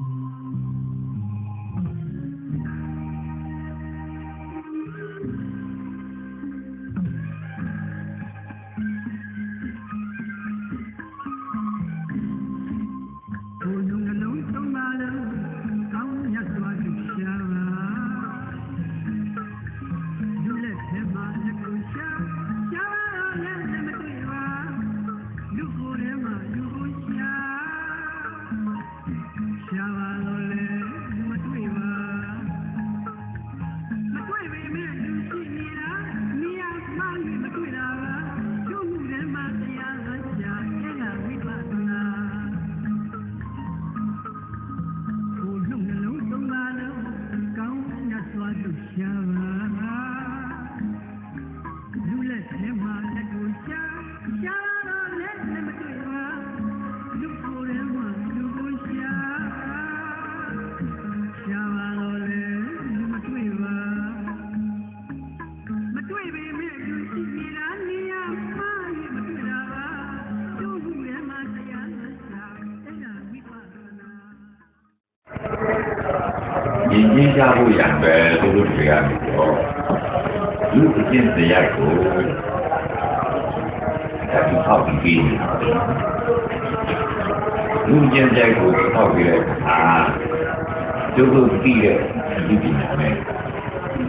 ဘုံ လူလက်ထဲမှာလက်ကိုရှာရှာတော့လက်နဲ့မတွေ့ပါ လူကိုယ်ထဲမှာလူကိုရှာရှာပါတော့လေမတွေ့ပါမတွေ့ပေမဲ့လူရှိနေတာနေရာမှာမတွေ့တာပါကျုပ်ဘူးထဲမှာတရားနဲ့ရှာအဲ့ဒါဝိပဿနာရင်းနှီးကြဖို့ရံပဲသူတို့တွေကပြောလူအကျင့်တရားကိုဒါဒီထောက်ပြီးပြီးနေတာလူကျင့်တဲ့ကိုထောက်ပြီးတဲ့အခါသူတို့သိတဲ့ဒီပညာနဲ့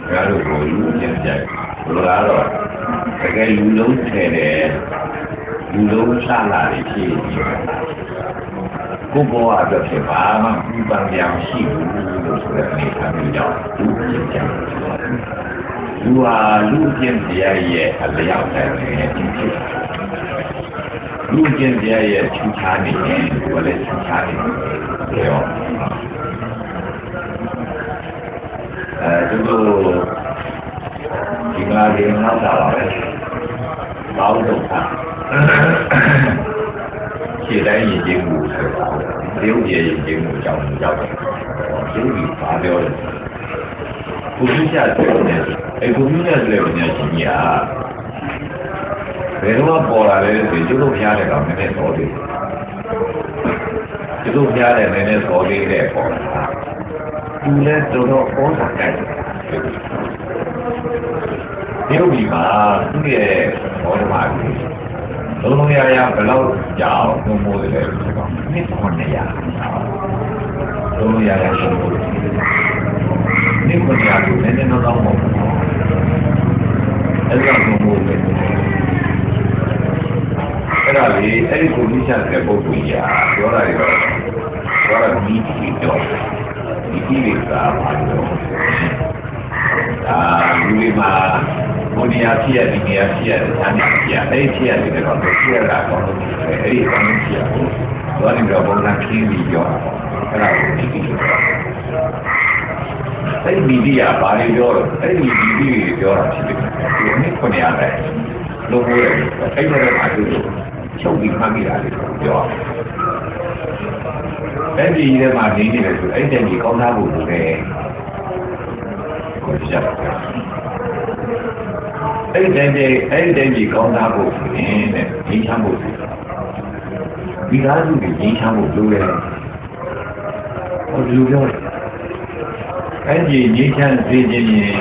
ဒါတို့ကိုလူကျင့်တဲ့ဘုရားတော့တကယ်လူလုံးထဲတယ်လူလုံးဆလာတွေဖြစ်နေတယ်ကိုယ်ဘဝအတွက်ဖြစ်ပါမှပြပန်းပြောင်ရှိဘူးလို့ဆိုတဲ့အနေအထားမျိုးကြောင့်လူကျင့်ကြတယ်။ လူဟာလူကျင့်တရားရဲ့အလျောက်တိုင်းနဲ့ဖြစ်ဖြစ်လူကျင့်တရားရဲ့ချူချာနေရင်ဘယ်လဲချူချာနေလဲရောအဲဒီလိုဒီမှာဒီနောက်တာပါပဲ။ဘောင်းတော့ခြေတိုင်းရင်ကျင်းမှုဆိုတာတရုတ်ရဲ့ရင်ကျင်းမှုကြောင့်ရောက်တယ်။တရုတ်ကဘာပြောလဲ။ ကိုကြီးကြတယ်နဲ့အဲကိုကြီးကြတယ်နဲ့ရှင်ကြီးကဘယ်တော့ပေါ်လာလဲဆိုကျုပ်တို့ဖျားတဲ့ကောင်နည်းနည်းတော်သေးတယ်။ကျုပ်တို့ဖျားတဲ့နည်းနည်းတော်သေးတဲ့ပေါ်လာ။သူလည်းတော်တော်ပေါ်တာကြိုက်တယ်။တရုတ်ပြည်မှာသူ့ရဲ့ဘောဓမာကြီးလုံးလုံးရရဘယ်လောက်ကြာအောင်နှုံးမိုးတယ်လဲဆိုတော့နှစ်900လုံးလုံးရရနှုံးမိုးတယ် နှစ်900ကိုနည်းနည်းတော့တော့မဟုတ်ဘူးအဲ့ဒါနှုံးမိုးတယ်အဲ့ဒါလေအဲ့ဒီကိုမြင့်ချတဲ့ပုဂ္ဂိုလ်ကြီးကပြောတာတွေတော့ပြောတာဒီဒီတော့ဒီဒီကပါတော့အာလူတွေမှာဘုရားဖြစ်ရဒီနေရာဖြစ်ရတယ်ဆန်းနေဖြစ်ရအဲ့ဒီဖြစ်ရတယ်တော့ဖြစ်ရတာတော့အဲ့ဒီကောင်းဖြစ်ရဘူးတော့ဒီတော့ဘုရားခင်းပြီးပြောတာပေါ့အဲ့ဒါကိုဒီဒီပြောတာ အဲ့ဒီဒီကဘာတွေပြောတော့အဲ့ဒီဒီဒီတွေပြောတာဖြစ်တယ်ဒီနေ့ခုနှစ်ရတယ်လုံးဝတယ်အဲ့ဒါလည်းအားထုတ်ချုပ်ပြီးမှတ်မိတာလေပြောအဲ့ဒီထဲမှာနေနေတယ်ဆိုအဲ့တဲ့ကြီးကောင်းသားဖို့လိုတယ်ကိုကြည့်အဲ့ဒီတိုင်းအဲ့ဒီတိုင်းကြီးကောင်းသားဖို့ဆိုရင်တဲ့ငြိမ်းချမ်းဖို့ဆိုဒီကားစုတွေငြိမ်းချမ်းဖို့လိုတယ်ဟောဒီလိုပြောတယ် အဲ့ဒီငြိမ်းချမ်းစေခြင်းရင်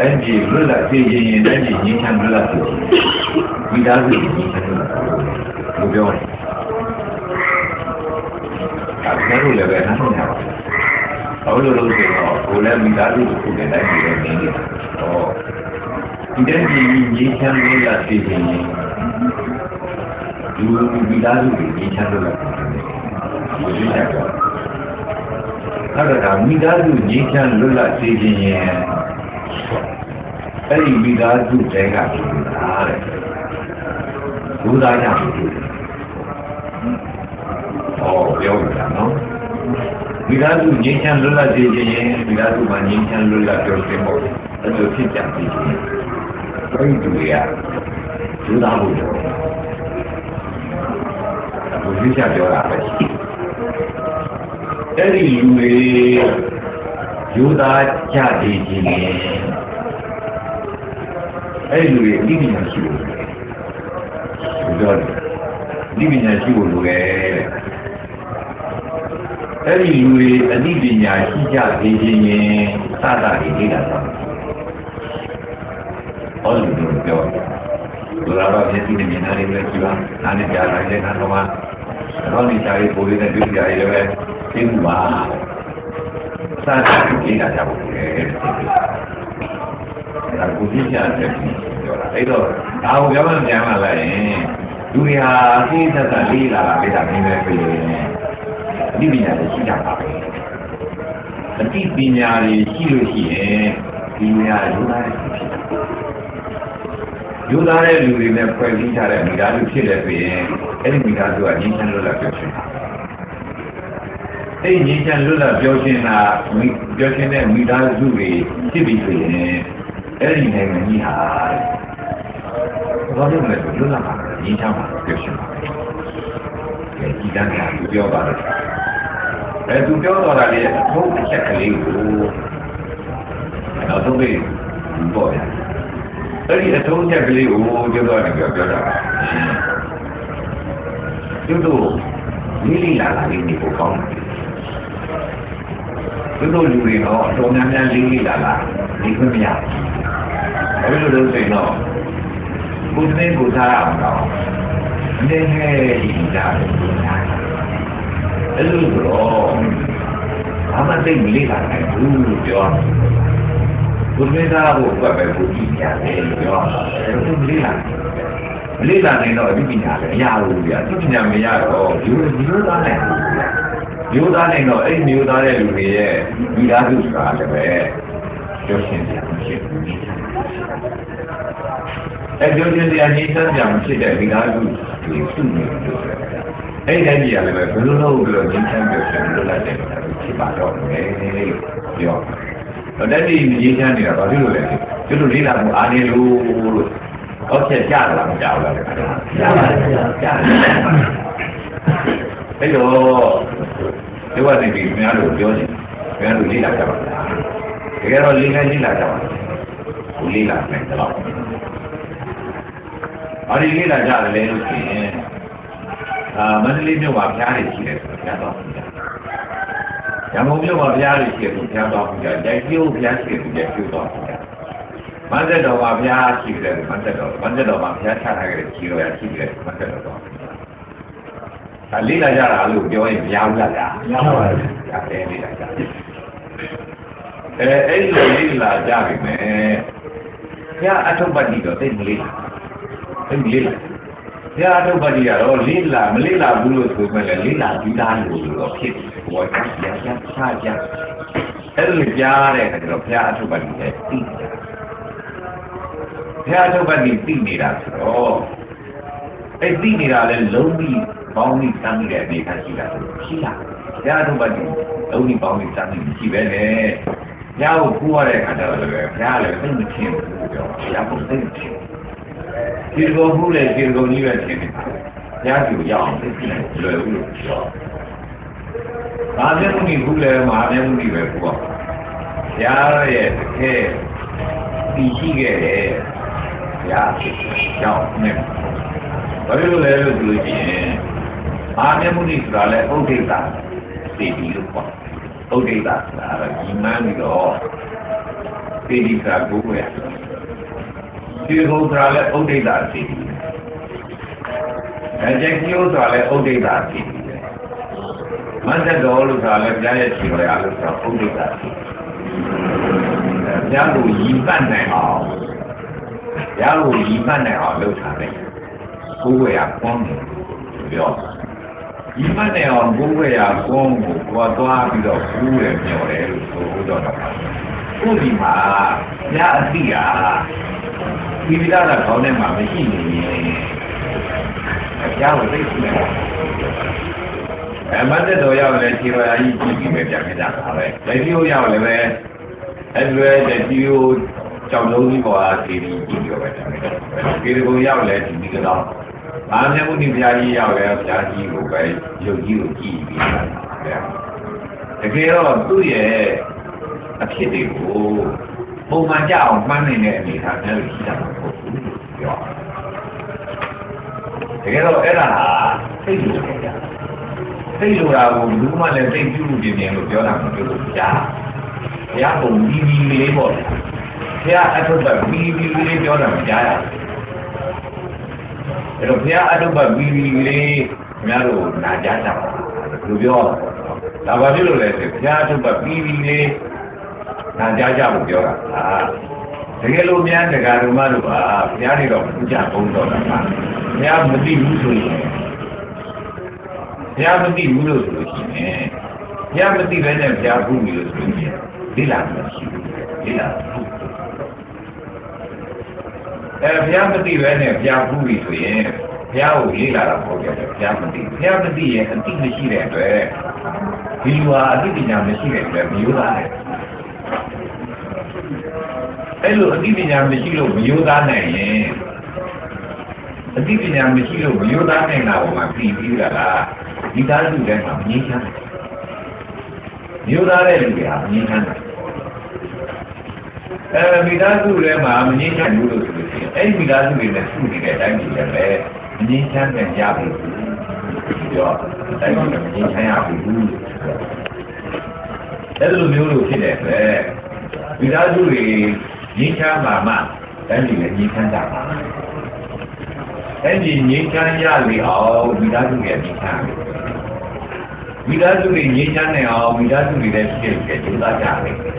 အဲ့ဒီလွတ်လပ်စေခြင်းရင်အဲ့ဒီငြိမ်းချမ်းလွတ်လပ်စေခြင်းဒီကားစုတွေငြိမ်းချမ်းလွတ်လပ်လိုပြောတယ်အဲ့ဒါလည်းလည်းပဲနားထောင်ရပါတယ်ဘာလို့လို့ဆိုတော့ကိုယ်လည်းမိသားစုကိုယ်လည်းတိုင်းပြီးတော့နေနေတာ။ဟောဒီတဲ့ဒီငြိမ်းချမ်းလို့ရသိခြင်းဒီမိသားစုကိုငြိမ်းချမ်းလို့ရသိခြင်းဒီလိုချက်တော့ အဲ့ဒါကမိသားစုငြိမ်းချမ်းလို့ရသိခြင်းရဲ့အဲ့ဒီမိသားစုတဲကဖြစ်တာတဲ့ဘုရားကြောင့်ဖြစ်တယ်။ဟောပြောတာနော်။မိသားစုငြိမ်းချမ်းလွတ်လပ်စေခြင်းရင်မိသားစုမှာငြိမ်းချမ်းလွတ်လပ်ပြောခြင်းပေါ့အဲ့လိုဖြစ်ကြပြီချင်းဘယ်သူရဒုသားဖို့ပြောဘုရားပြောတာပဲ အဲ့ဒီလူတွေယူသားကြသေးခြင်းရင်အဲ့ဒီလူတွေအတိအကျရှိလို့ပြောတယ်အတိအကျရှိဖို့လိုတယ်တဲ့အဲ့ဒီလူတွေအသိပညာရှိကြသေးခြင်းရင်စတာတွေလေ့လာတော့ဟောလူတို့ပြောလူလာတော့မျက်စိနဲ့မြင်တာတွေလည်းကြည့်ပါနားနဲ့ကြားတာလည်းနားတော့မှတော့ဒီစားရေးပိုလေးနဲ့တွေ့ကြရလည်း သိမှုပါစတာတွေလေ့လာကြဖို့လေအဲ့ဒါကိုကြည့်ကြတယ်ပြောတာအဲ့တော့ဒါကိုပြောမှပြန်လာလိုက်ရင်လူတွေဟာသိသက်သက်လေးလာတာလေးတာမင်းပဲပြေအသိပညာတွေရှိကြပါပဲအသိပညာတွေရှိလို့ရှိရင်ဒီညာယူသားတဲ့ဖြစ်တယ်ယူသားတဲ့လူတွေနဲ့ဖွဲ့စည်းထားတဲ့မိသားစုဖြစ်တယ်ဆိုရင်အဲ့ဒီမိသားစုကငြိမ်းချမ်းလွတ်လပ်ပြောရှင်တာ အဲ့ဒီငြိမ်းချမ်းလွတ်လပ်ပြောရှင်တာပြောရှင်တဲ့မိသားစုတွေဖြစ်ပြီးဆိုရင်အဲ့ဒီနိုင်ငံကြီးဟာဘာလို့လဲဆိုလွတ်လပ်ပါငြိမ်းချမ်းပါပြောရှင်ပါပဲဒီတန်းကသူပြောပါတယ်အဲသူပြောတော့တာလေအထုပ်အချက်ကလေးကိုနောက်ဆုံးလေးပေါ့ဗျာအဲ့ဒီအထုံးချက်ကလေးကိုပြောတော့တယ်ပြောပြောတာကျွတ်တို့လေးလေးလာလာလေးနေဖို့ကောင်းတယ်ကျွ တ်တို့လူတွေတော့အတော်များများလေးလေးလာလာနေခွင့်မရဘူးဘာလို့လဲဆိုရင်တော့ကိုယ်နဲ့ကိုယ်စားအောင်တော့အနေနဲ့ဒီကြတယ်အဲ့လိုဆိုတော့အမသိမလေးလာနိုင်ဘူးလို့ပြောဘုရားသားကိုဘက်ပဲဘုကြည့်ရတယ်ပြောအဲ့လိုမလေးလာမလေးလာနိုင်တော့ဒီပညာလည်းမရဘူးဗျာဒီပညာမရတော့ဒီလိုမျိုးသားနိုင်ဘူးဗျာ မျိုးသားနိုင်တော့အဲ့ဒီမျိုးသားတဲ့လူတွေရဲ့မိသားစုဆိုတာလည်းပဲပြောရှင်းပြမရှိဘူးအဲ့ပြောရှင်းပြနေစမ်းပြမရှိတဲ့မိသားစုတွေစုနေလို့ဆိုတယ်အဲ့ဒီတိုင်းကြီးရတယ်ပဲဘယ်လိုလုပ်ပြီးတော့ငင်းချမ်းပြောရှင်လွတ်လပ်တယ်ဖြစ်ပါတော့မယ်လို့ပြောတော့တက်ပြီးငင်းချမ်းနေတာဘာဖြစ်လို့လဲကျွတ်တို့လေးလာမှုအားနေလို့လို့ဟောချက်ကြလားမကြောက်လားကြားပါတယ်ကြားတယ်အဲ့တော့ ဒီဝတ်နေပြီးခင်ဗျားတို့ပြောနေခင်ဗျားတို့လေးလာကြပါလားတကယ်တော့လေးခိုင်းလေးလာကြပါလားဘူးလေးလာမယ်တော့ဘာဒီလေးလာကြတယ်လဲလို့ဆိုရင်အာမန္တလေးမြို့မှာဘုရားတွေရှိတယ်ဆိုတော့ဘုရားတော်ဘုရားရန်ကုန်မြို့မှာဘုရားတွေရှိတယ်ဆိုဘုရားတော်ဘုရားကြိုက်ကျိုးဘုရားရှိတယ်ဆိုကြိုက်ကျိုးတော်ဘုရားမန္တတော်မှာဘုရားရှိတယ်မန္တတော်မန္တတော်မှာဘုရားချထားခဲ့တဲ့ကြီးတော်ရရှိတယ်မန္တတော်တော် ဒါလေးလာကြတာလို့ပြောရင်မရဘူးလားဗျာမရပါဘူးဗျာအဲလေးလာကြအဲအဲ့လိုလေးလာကြပြီမယ်ဘုရားအထုပ်ပတ်တိတော့သိမလေးလာသိမလေးလာဘုရားထုတ်ပါတိကတော့လေးလာမလေးလာဘူးလို့ဆိုမှလည်းလေးလာပြီးသားလို့တော့ဖြစ်တယ်ဘောကရရချာကြအဲ့လိုကြားတဲ့အခါကျတော့ဘုရားအထုတ်ပါတိလည်းသိတယ်ဘုရားထုတ်ပါတိသိနေတာဆိုတော့အဲ့သိနေတာလည်းလုံးပြီး ပေါင်းပြီးတမ်းနေတဲ့အနေထားရှိတာရှိလားဘုရားထုတ်ပါတိလုံးပြီးပေါင်းပြီးတမ်းပြီးရှိပဲလေဘုရားကိုကူရတဲ့အခါကျတော့လည်းဘုရားလည်းသိမထင်ဘူးပြောဘုရားကိုသိမထင်ဒီလိုမှုလေဒီလိုကြီးပဲထင်နေတာ။ညာသူရအောင်သိတယ်လွယ်ဘူးလို့ပြော။ဘာမျက်မှုကြီးဘူးလဲမဟာမျက်မှုကြီးပဲပေါ့။ဘုရားရဲ့တကယ်တည်ရှိခဲ့တဲ့ဘုရားဖြစ်ကြောင်းနဲ့ဘာလို့လဲလို့ပြောကြည့်ရင် မဟာမျက်မှုကြီးဆိုတာလဲဥဒိတာသိပြီလို့ပေါ့။ဥဒိတာဆိုတာဒီမှန်းပြီးတော့သိဒီကကိုယ်ရဲ့ဒီဘုရားလည်းဥဒိတာစီအဲကျက်ကြီးဥစွာလည်းဥဒိတာစီမန္တတော်လို့ဆိုတာလည်းဘုရားရဲ့ခြေတော်ရလို့ဆိုတာဥဒိတာစီဘုရားကိုရည်ပတ်နိုင်အောင်ဘုရားကိုရည်ပတ်နိုင်အောင်လုပ်ထားတယ်ကိုယ်ဝေရကောင်းတယ်ပြောရ ည်ပတ်နိုင်အောင်ကိုယ်ဝေရကောင်းကိုကိုယ်သွားပြီးတော့ကိုယ်ရမျောတယ်လို့ဆိုတော့တော့ကိုယ်ဒီမှာဘုရားအတိဟာဒီဝိလာကခေါင်းထဲမှာမရှိနေရင်အပြားကိုသိရှိတယ်အမတ်တော်ရောက်လည်းခြေတော်ရာကြီးကြည့်ပြီးပဲပြန်ခဲ့ကြတာပဲလက်ကြီးကိုရောက်လည်းပဲအဲ့လွယ်တဲ့ဒီကိုကြောင်လုံးကြီးပေါ်အားခြေပြီးကြည့်ပြီးပဲပြန်ခဲ့ကြဒီကိုရောက်လည်းဒီဒီကတော့ အာမြတ်မုနိဘုရားကြီးရောက်လည်းဘုရားကြီးကိုပဲယုတ်ကြီးကိုကြည့်ပြီးတာတကယ်တော့သူ့ရဲ့အဖြစ်တွေကိုပုံမှန်ကြအောင်မှန်းနေတဲ့အနေအထားမျိုးရှိတာမဟုတ်ဘူးပြောတကယ်တော့အဲ့ဒါဟာသိလို့ပဲကြာစိတ်လိုတာကိုဘူးမှလည်းစိတ်ပြုလို့ပြင်းပြင်းလို့ပြောတာမပြောလို့ကြားဘုရားပုံပြီးပြီးလေးပေါ့ဘုရားအထုပ်ကပြီးပြီးလေးပြောတာမကြားရဘူး အဲ့တော့ဘုရားအထုပ်ကပြီးပြီးလေးခင်ဗျားတို့နာကြားကြပါလူပြောဒါပါဖြစ်လို့လဲဆိုဘုရားအထုပ်ကပြီးပြီးလေးနာကြားကြဖို့ပြောတာဟာတကယ်လို့များတရားဓမ္မတို့ပါဘုရားတွေတော့ပူဇော်ပုံတော်တာပါဘုရားမသိဘူးဆိုရင်ဘုရားမသိဘူးလို့ဆိုလို့ရှိရင်ဘုရားမသိဘဲနဲ့ဘုရားဘူးလို့ဆိုရင်ဒီလာမရှိဘူးဒီလာ အဲဘုရားမသိဘဲနဲ့ဘုရားဘူးပြီဆိုရင်ဘုရားကိုလေးလာတာပေါ့ကြတယ်ဘုရားမသိဘုရားမသိရင်အတိမရှိတဲ့အတွက်ဒီလူဟာအတိပညာမရှိတဲ့အတွက်မျိုးသားတယ်အဲ့လိုအတိပညာမရှိလို့မယောသားနိုင်ရင်အတိပညာမရှိလို့မယောသားနိုင်တာကိုမှပြီးပြီးတာလားဒီသားစုထဲမှာငြိမ်းချမ်းတယ်ယောသားတဲ့လူတွေဟာငြိမ်းချမ်းတယ် အဲမိသားစုထဲမှာမငြိမ်းချမ်းဘူးလို့ဆိုလို့ရှိရင်အဲ့ဒီမိသားစုတွေနဲ့စုနေတဲ့အတိုင်းကြီးလည်းပဲမငြိမ်းချမ်းတဲ့ကြဘူးပြောတိုင်းကြီးလည်းမငြိမ်းချမ်းရဘူးအဲ့လိုမျိုးလို့ဖြစ်တဲ့အတွက်မိသားစုတွေငြိမ်းချမ်းပါမှတိုင်းပြည်လည်းငြိမ်းချမ်းကြပါအဲ့ဒီငြိမ်းချမ်းရလေအောင်မိသားစုရဲ့ငြိမ်းချမ်းမိသားစုတွေငြိမ်းချမ်းနေအောင်မိသားစုတွေလည်းရှိတဲ့ကြိုးစားကြတယ်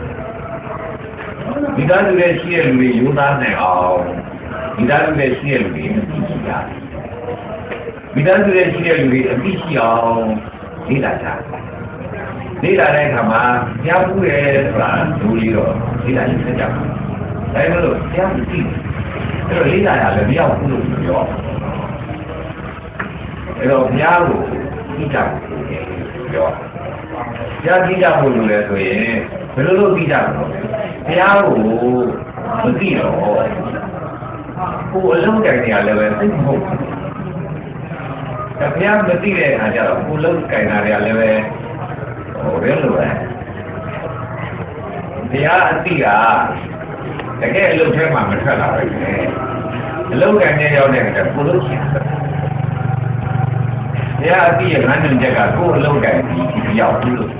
မိသားစုတွေရှိတဲ့လူတွေယူသားနိုင်အောင်မိသားစုတွေရှိတဲ့လူတွေမသိကြတယ်မိသားစုတွေရှိတဲ့လူတွေအသိရှိအောင်လေ့လာကြတယ်လေ့လာတဲ့အခါမှာကြားဘူးတယ်ဆိုတာလူတွေတော့လေ့လာရင်ဆက်ကြပါဒါမှမဟုတ်ကြားမသိအဲ့တော့လေ့လာရလည်းမရောက်ဘူးလို့ပြောအဲ့တော့ဘုရားကိုသိကြဖို့ပြောကြားသိကြဖို့လို့လဲဆိုရင်ဘယ်လိုလုပ်သိကြမလဲ ဘုရားကိုမသိတော့ကိုယ်အလုံးကြိုင်နေရလည်းပဲသိမဟုတ်ဘူးဒါဘုရားမသိတဲ့အခါကျတော့ကိုယ်လုံးကြိုင်တာတွေကလည်းပဲဟိုရဲလိုပဲဘုရားအသိကတကယ်အလုပ်ထဲမှာမထွက်လာပဲအလုပ်ကံနဲ့ရောက်တဲ့အခါကိုလို့ရှိတယ်ဘုရားအသိရဲ့ငန်းညွန်ချက်ကကိုယ်အလုပ်ကံဒီရောက်ဘူးလို့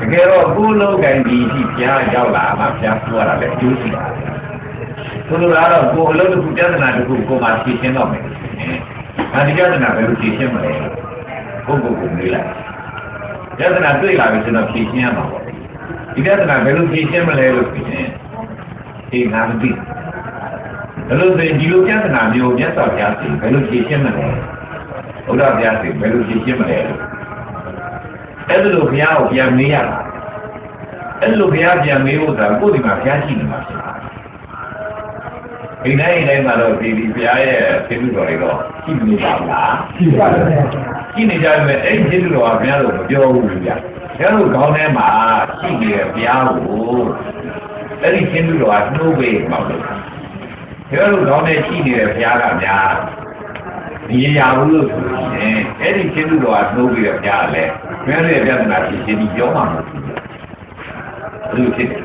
တကယ်တော့ကိုယ်အလုပ်ကံဒီဒီဘုရားရောက်လာမှဘုရားပြောတာလည်းအကျိုးရှိတာဆိုလိုတာတော့ကိုယ်အလုပ်တစ်ခုပြဿနာတစ်ခုကိုမှဖြေရှင်းတော့မယ်ဒါဒီပြဿနာဘယ်လိုဖြေရှင်းမလဲကိုယ့်ကိုယ်ကိုမေးလိုက်ပြဿနာတွေ့လာပြီဆိုတော့ဖြေရှင်းရမှာပေါ့ဒီပြဿနာဘယ်လိုဖြေရှင်းမလဲလို့ဖြေရှင်းဒီငါမသိဘယ်လိုဆိုရင်ဒီလိုပြဿနာမျိုးမြတ်စွာဘုရားစီဘယ်လိုဖြေရှင်းမလဲဘုရားဘုရားစီဘယ်လိုဖြေရှင်းမလဲ လို့အဲ့လိုဘုရားကိုပြန်မေးရတာအဲ့လိုဘုရားပြန်မေးဖို့ဆိုတာကိုယ်ဒီမှာဘုရားရှိနေမှာဖြစ်တာဒီတိုင်းတိုင်းမှာတော့ဒီဒီဘုရားရဲ့ကျေးဇူးတော်တွေတော့ရှိနေပါမလားရှိပါတယ်ဗျာရှိနေကြတယ်အဲ့ဒီကျေးဇူးတော်ကဘုရားတို့မပြောဘူးဗျာဘုရားတို့ခေါင်းထဲမှာရှိနေတဲ့ဘုရားကိုအဲ့ဒီကျေးဇူးတော်ကနှိုးပေးမှာလို့ဘုရားတို့ခေါင်းထဲရှိနေတဲ့ဘုရားကများဒီရရာဘူးလို့ဆိုလို့ရှိရင်အဲ့ဒီကျေးဇူးတော်ကနှိုးပြီးတော့ဘုရားကလည်း ဘုရားရဲ့ပြဿနာဖြစ်ခြင်းဒီပြောမှာမဟုတ်ဘူးဘယ်လိုဖြစ်လဲ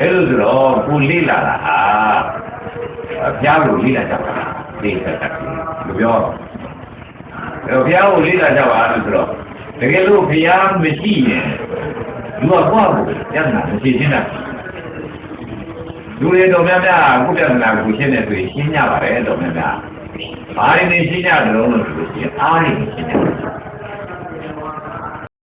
အဲ့လိုဆိုတော့ကိုလေးလာတာဟာဘုရားကိုလေးလာကြပါလားလေးဆက်တာလို့ပြောတော့အဲ့တော့ဘုရားကိုလေးလာကြပါလို့ဆိုတော့တကယ်လို့ဘုရားမရှိရင်လူကကိုယ့်ကိုပြဿနာမရှိရှင်းတာလူတွေတော်များများကိုပြဿနာကိုရှင်းနေဆိုရင်ရှင်းကြပါတယ်တော်များများဘာတွေနေရှင်းကြတယ်လို့ဆိုလို့ရှိရင်အားတွေရှင်းကြတယ်